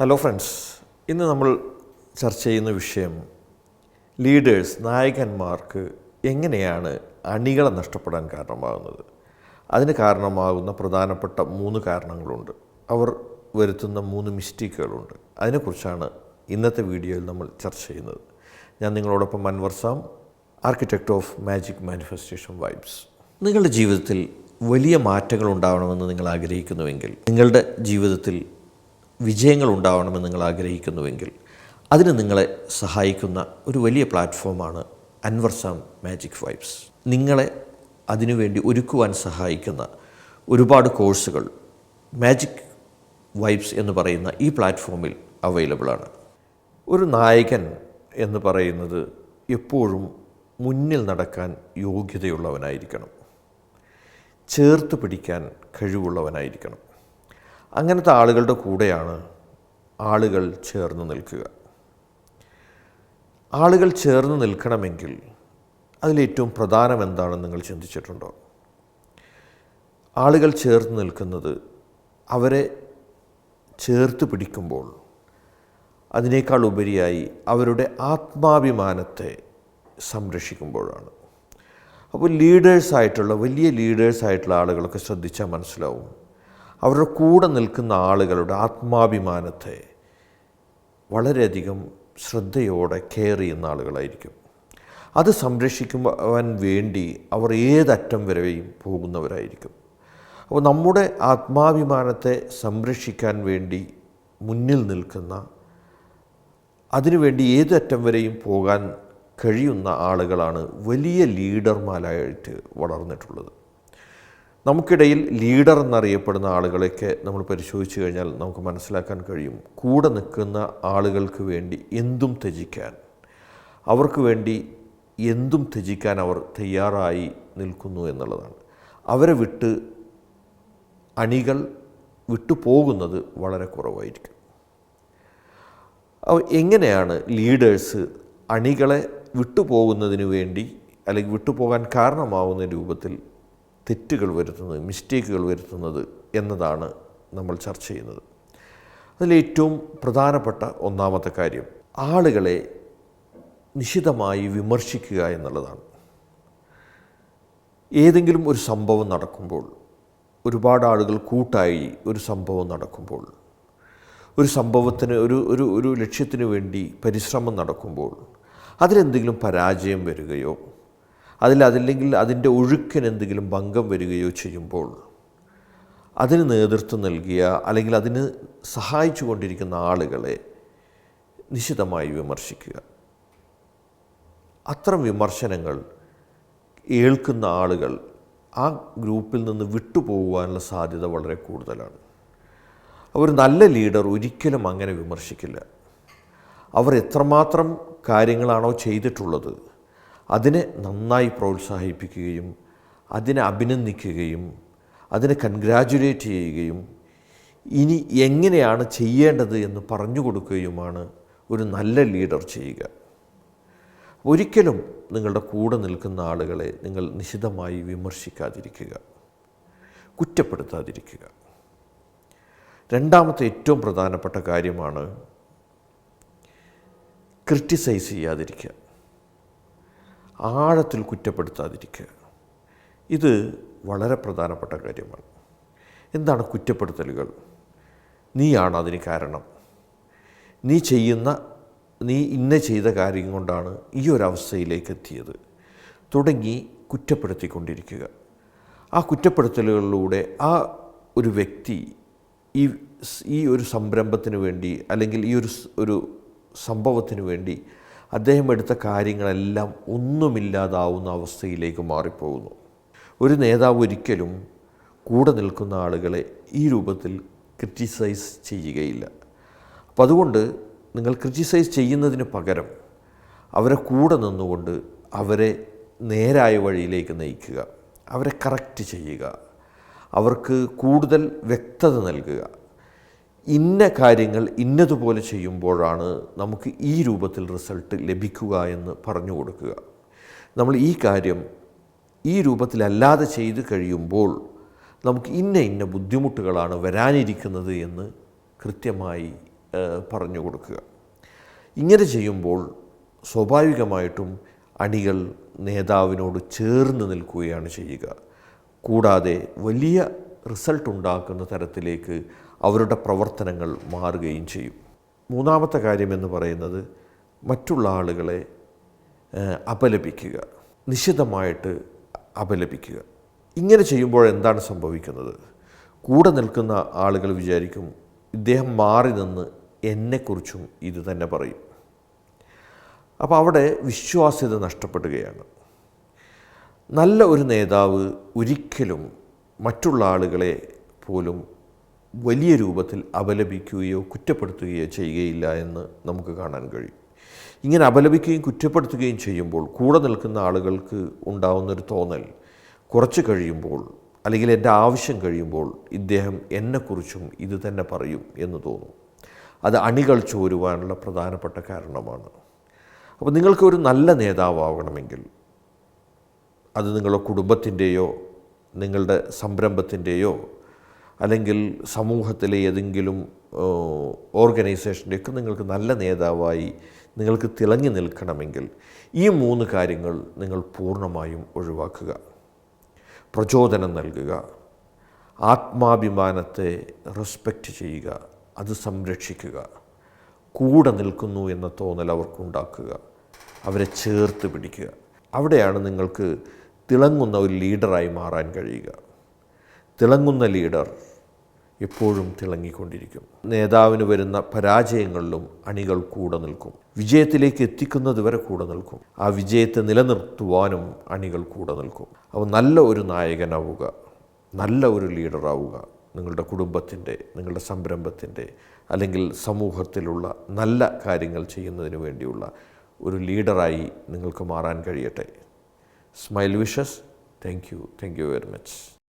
Hello friends ഇന്ന് നമ്മൾ ചർച്ച ചെയ്യുന്ന വിഷയം ലീഡേഴ്സ് നായകന്മാർക്ക് എങ്ങനെയാണ് അണികളെ നഷ്ടപ്പെടാൻ കാരണമാകുന്നത്? അതിന് കാരണമാകുന്ന പ്രധാനപ്പെട്ട മൂന്ന് കാരണങ്ങളുണ്ട്. അവർ വരുത്തുന്ന മൂന്ന് മിസ്റ്റേക്കുകളുണ്ട്. അതിനെക്കുറിച്ചാണ് ഇന്നത്തെ വീഡിയോയിൽ നമ്മൾ ചർച്ച ചെയ്യുന്നത്. ഞാൻ നിങ്ങളോടൊപ്പം Manvarsam architect of magic manifestation vibes. നിങ്ങളുടെ ജീവിതത്തിൽ വലിയ മാറ്റങ്ങൾ ഉണ്ടാവണമെന്ന് നിങ്ങൾ ആഗ്രഹിക്കുന്നുവെങ്കിൽ നിങ്ങളുടെ ജീവിതത്തിൽ വിജയങ്ങൾ ഉണ്ടാവണമെന്ന് നിങ്ങൾ ആഗ്രഹിക്കുന്നുവെങ്കിൽ അതിന് നിങ്ങളെ സഹായിക്കുന്ന ഒരു വലിയ പ്ലാറ്റ്ഫോമാണ് അൻവർസാം മാജിക് വൈബ്സ്. നിങ്ങളെ അതിനുവേണ്ടി ഒരുക്കുവാൻ സഹായിക്കുന്ന ഒരുപാട് കോഴ്സുകൾ മാജിക് വൈബ്സ് എന്ന് പറയുന്ന ഈ പ്ലാറ്റ്ഫോമിൽ അവൈലബിളാണ്. ഒരു നായകൻ എന്ന് പറയുന്നത് എപ്പോഴും മുന്നിൽ നടക്കാൻ യോഗ്യതയുള്ളവനായിരിക്കണം. ചേർത്ത് പിടിക്കാൻ കഴിവുള്ളവനായിരിക്കണം. അങ്ങനത്തെ ആളുകളുടെ കൂടെയാണ് ആളുകൾ ചേർന്ന് നിൽക്കുക. ആളുകൾ ചേർന്ന് നിൽക്കണമെങ്കിൽ അതിലേറ്റവും പ്രധാനം എന്താണെന്ന് നിങ്ങൾ ചിന്തിച്ചിട്ടുണ്ടോ? ആളുകൾ ചേർന്ന് നിൽക്കുന്നത് അവരെ ചേർത്ത് പിടിക്കുമ്പോൾ അതിനേക്കാൾ ഉപരിയായി അവരുടെ ആത്മാഭിമാനത്തെ സംരക്ഷിക്കുമ്പോഴാണ്. അപ്പോൾ ലീഡേഴ്സായിട്ടുള്ള വലിയ ലീഡേഴ്സായിട്ടുള്ള ആളുകളൊക്കെ ശ്രദ്ധിച്ചാൽ മനസ്സിലാവും. അവരുടെ കൂടെ നിൽക്കുന്ന ആളുകളുടെ ആത്മാഭിമാനത്തെ വളരെയധികം ശ്രദ്ധയോടെ കെയർ ചെയ്യുന്ന ആളുകളായിരിക്കും. അത് സംരക്ഷിക്കുവാൻ വേണ്ടി അവർ ഏതറ്റം വരെയും പോകുന്നവരായിരിക്കും. അപ്പോൾ നമ്മുടെ ആത്മാഭിമാനത്തെ സംരക്ഷിക്കാൻ വേണ്ടി മുന്നിൽ നിൽക്കുന്ന അതിനുവേണ്ടി ഏതറ്റം വരെയും പോകാൻ കഴിയുന്ന ആളുകളാണ് വലിയ ലീഡർമാരായിട്ട് വളർന്നിട്ടുള്ളത്. നമുക്കിടയിൽ ലീഡർ എന്നറിയപ്പെടുന്ന ആളുകളെയൊക്കെ നമ്മൾ പരിശോധിച്ചു കഴിഞ്ഞാൽ നമുക്ക് മനസ്സിലാക്കാൻ കഴിയും. കൂടെ നിൽക്കുന്ന ആളുകൾക്ക് വേണ്ടി എന്തും ത്യജിക്കാൻ. അവർക്ക് വേണ്ടി എന്തും ത്യജിക്കാൻ അവർ തയ്യാറായി നിൽക്കുന്നു എന്നുള്ളതാണ്. അവരെ വിട്ട് അണികൾ വിട്ടുപോകുന്നത് വളരെ കുറവായിരിക്കും. എങ്ങനെയാണ് ലീഡേഴ്സ് അണികളെ വിട്ടുപോകുന്നതിന് വേണ്ടി അല്ലെങ്കിൽ വിട്ടുപോകാൻ കാരണമാവുന്ന രൂപത്തിൽ തെറ്റുകൾ വരുത്തുന്നത് മിസ്റ്റേക്കുകൾ വരുത്തുന്നത് എന്നതാണ് നമ്മൾ ചർച്ച ചെയ്യുന്നത്. അതിലേറ്റവും പ്രധാനപ്പെട്ട ഒന്നാമത്തെ കാര്യം ആളുകളെ നിശിതമായി വിമർശിക്കുക എന്നുള്ളതാണ്. ഏതെങ്കിലും ഒരു സംഭവം നടക്കുമ്പോൾ ഒരുപാട് ആളുകൾ കൂട്ടായി ഒരു സംഭവം നടക്കുമ്പോൾ ഒരു സംഭവത്തിന് ഒരു ഒരു ഒരു ലക്ഷ്യത്തിന് വേണ്ടി പരിശ്രമം നടക്കുമ്പോൾ അതിലെന്തെങ്കിലും പരാജയം വരികയോ അതിൽ അതില്ലെങ്കിൽ അതിന്റെ ഒഴുക്കിന് എന്തെങ്കിലും ഭംഗം വരികയോ ചെയ്യുമ്പോൾ അതിന് നേതൃത്വം നൽകിയ അല്ലെങ്കിൽ അതിന് സഹായിച്ചു കൊണ്ടിരിക്കുന്ന ആളുകളെ നിശിതമായി വിമർശിക്കുക. അത്തരം വിമർശനങ്ങൾ ഏൽക്കുന്ന ആളുകൾ ആ ഗ്രൂപ്പിൽ നിന്ന് വിട്ടുപോകുവാനുള്ള സാധ്യത വളരെ കൂടുതലാണ്. ഒരു നല്ല ലീഡർ ഒരിക്കലും അങ്ങനെ വിമർശിക്കില്ല. അവർ എത്രമാത്രം കാര്യങ്ങളാണോ ചെയ്തിട്ടുള്ളത് അതിനെ നന്നായി പ്രോത്സാഹിപ്പിക്കുകയും അതിനെ അഭിനന്ദിക്കുകയും അതിനെ കൺഗ്രാജുലേറ്റ് ചെയ്യുകയും ഇനി എങ്ങനെയാണ് ചെയ്യേണ്ടത് എന്ന് പറഞ്ഞു കൊടുക്കുകയുമാണ് ഒരു നല്ല ലീഡർ ചെയ്യുക. ഒരിക്കലും നിങ്ങളുടെ കൂടെ നിൽക്കുന്ന ആളുകളെ നിങ്ങൾ നിശിതമായി വിമർശിക്കാതിരിക്കുക. കുറ്റപ്പെടുത്താതിരിക്കുക. രണ്ടാമത്തെ ഏറ്റവും പ്രധാനപ്പെട്ട കാര്യമാണ് ക്രിട്ടിസൈസ് ചെയ്യാതിരിക്കുക. ആഴത്തിൽ കുറ്റപ്പെടുത്താതിരിക്കുക. ഇത് വളരെ പ്രധാനപ്പെട്ട കാര്യമാണ്. എന്താണ് കുറ്റപ്പെടുത്തലുകൾ? നീയാണ് അതിന് കാരണം. നീ ചെയ്യുന്ന നീ ഇന്ന ചെയ്ത കാര്യം കൊണ്ടാണ് ഈ ഒരു അവസ്ഥയിലേക്ക് എത്തിയത്. തുടങ്ങി കുറ്റപ്പെടുത്തിക്കൊണ്ടിരിക്കുക. ആ കുറ്റപ്പെടുത്തലുകളിലൂടെ ആ ഒരു വ്യക്തി ഈ ഈ ഒരു സംരംഭത്തിന് വേണ്ടി അല്ലെങ്കിൽ ഈ ഒരു ഒരു സംഭവത്തിന് വേണ്ടി അദ്ദേഹം എടുത്ത കാര്യങ്ങളെല്ലാം ഒന്നുമില്ലാതാവുന്ന അവസ്ഥയിലേക്ക് മാറിപ്പോകുന്നു. ഒരു നേതാവ് ഒരിക്കലും കൂടെ നിൽക്കുന്ന ആളുകളെ ഈ രൂപത്തിൽ ക്രിറ്റിസൈസ് ചെയ്യുകയില്ല. അപ്പം അതുകൊണ്ട് നിങ്ങൾ ക്രിറ്റിസൈസ് ചെയ്യുന്നതിന് പകരം അവരെ കൂടെ നിന്നുകൊണ്ട് അവരെ നേരായ വഴിയിലേക്ക് നയിക്കുക. അവരെ കറക്റ്റ് ചെയ്യുക. അവർക്ക് കൂടുതൽ വ്യക്തത നൽകുക. ഇന്ന കാര്യങ്ങൾ ഇന്നതുപോലെ ചെയ്യുമ്പോഴാണ് നമുക്ക് ഈ രൂപത്തിൽ റിസൾട്ട് ലഭിക്കുക എന്ന് പറഞ്ഞു കൊടുക്കുക. നമ്മൾ ഈ കാര്യം ഈ രൂപത്തിലല്ലാതെ ചെയ്ത് കഴിയുമ്പോൾ നമുക്ക് ഇന്ന ഇന്ന ബുദ്ധിമുട്ടുകളാണ് വരാനിരിക്കുന്നത് എന്ന് കൃത്യമായി പറഞ്ഞു കൊടുക്കുക. ഇങ്ങനെ ചെയ്യുമ്പോൾ സ്വാഭാവികമായിട്ടും അണികൾ നേതാവിനോട് ചേർന്ന് നിൽക്കുകയാണ് ചെയ്യുക. കൂടാതെ വലിയ റിസൾട്ട് ഉണ്ടാക്കുന്ന തരത്തിലേക്ക് അവരുടെ പ്രവർത്തനങ്ങൾ മാറുകയും ചെയ്യും. മൂന്നാമത്തെ കാര്യമെന്ന് പറയുന്നത് മറ്റുള്ള ആളുകളെ അപലപിക്കുക. നിശിതമായിട്ട് അപലപിക്കുക. ഇങ്ങനെ ചെയ്യുമ്പോൾ എന്താണ് സംഭവിക്കുന്നത്? കൂടെ നിൽക്കുന്ന ആളുകൾ വിചാരിക്കും ഇദ്ദേഹം മാറി നിന്ന് എന്നെക്കുറിച്ചും ഇത് തന്നെ പറയും. അപ്പോൾ അവിടെ വിശ്വാസ്യത നഷ്ടപ്പെടുകയാണ്. നല്ല ഒരു നേതാവ് ഒരിക്കലും മറ്റുള്ള ആളുകളെ പോലും വലിയ രൂപത്തിൽ അപലപിക്കുകയോ കുറ്റപ്പെടുത്തുകയോ ചെയ്യുകയില്ല എന്ന് നമുക്ക് കാണാൻ കഴിയും. ഇങ്ങനെ അപലപിക്കുകയും കുറ്റപ്പെടുത്തുകയും ചെയ്യുമ്പോൾ കൂടെ നിൽക്കുന്ന ആളുകൾക്ക് ഉണ്ടാവുന്നൊരു തോന്നൽ കുറച്ച് കഴിയുമ്പോൾ അല്ലെങ്കിൽ എന്റെ ആവശ്യം കഴിയുമ്പോൾ ഇദ്ദേഹം എന്നെക്കുറിച്ചും ഇത് തന്നെ പറയും എന്ന് തോന്നും. അത് അണികൾ ചോരുവാനുള്ള പ്രധാനപ്പെട്ട കാരണമാണ്. അപ്പോൾ നിങ്ങൾക്ക് ഒരു നല്ല നേതാവാകണമെങ്കിൽ അത് നിങ്ങളുടെ കുടുംബത്തിന്റെയോ നിങ്ങളുടെ സംരംഭത്തിന്റെയോ അല്ലെങ്കിൽ സമൂഹത്തിലെ ഏതെങ്കിലും ഓർഗനൈസേഷന്റെയൊക്കെ നിങ്ങൾക്ക് നല്ല നേതാവായി നിങ്ങൾക്ക് തിളങ്ങി നിൽക്കണമെങ്കിൽ ഈ മൂന്ന് കാര്യങ്ങൾ നിങ്ങൾ പൂർണമായും ഒഴിവാക്കുക. പ്രചോദനം നൽകുക. ആത്മാഭിമാനത്തെ റെസ്പെക്റ്റ് ചെയ്യുക. അത് സംരക്ഷിക്കുക. കൂടെ നിൽക്കുന്നു എന്ന തോന്നൽ അവർക്കുണ്ടാക്കുക. അവരെ ചേർത്ത് പിടിക്കുക. അവിടെയാണ് നിങ്ങൾക്ക് തിളങ്ങുന്ന ഒരു ലീഡറായി മാറാൻ കഴിയുക. തിളങ്ങുന്ന ലീഡർ എപ്പോഴും തിളങ്ങിക്കൊണ്ടിരിക്കും. നേതാവിന് വരുന്ന പരാജയങ്ങളിലും അണികൾ കൂടെ നിൽക്കും. വിജയത്തിലേക്ക് എത്തിക്കുന്നത് വരെ കൂടെ നിൽക്കും. ആ വിജയത്തെ നിലനിർത്തുവാനും അണികൾ കൂടെ നിൽക്കും. അവ നല്ല ഒരു നായകനാവുക നല്ല ഒരു ലീഡറാവുക നിങ്ങളുടെ കുടുംബത്തിന്റെ നിങ്ങളുടെ സംരംഭത്തിന്റെ അല്ലെങ്കിൽ സമൂഹത്തിലുള്ള നല്ല കാര്യങ്ങൾ ചെയ്യുന്നതിന് വേണ്ടിയുള്ള ഒരു ലീഡറായി നിങ്ങൾക്ക് മാറാൻ കഴിയട്ടെ. Smile wishes thank you thank you very much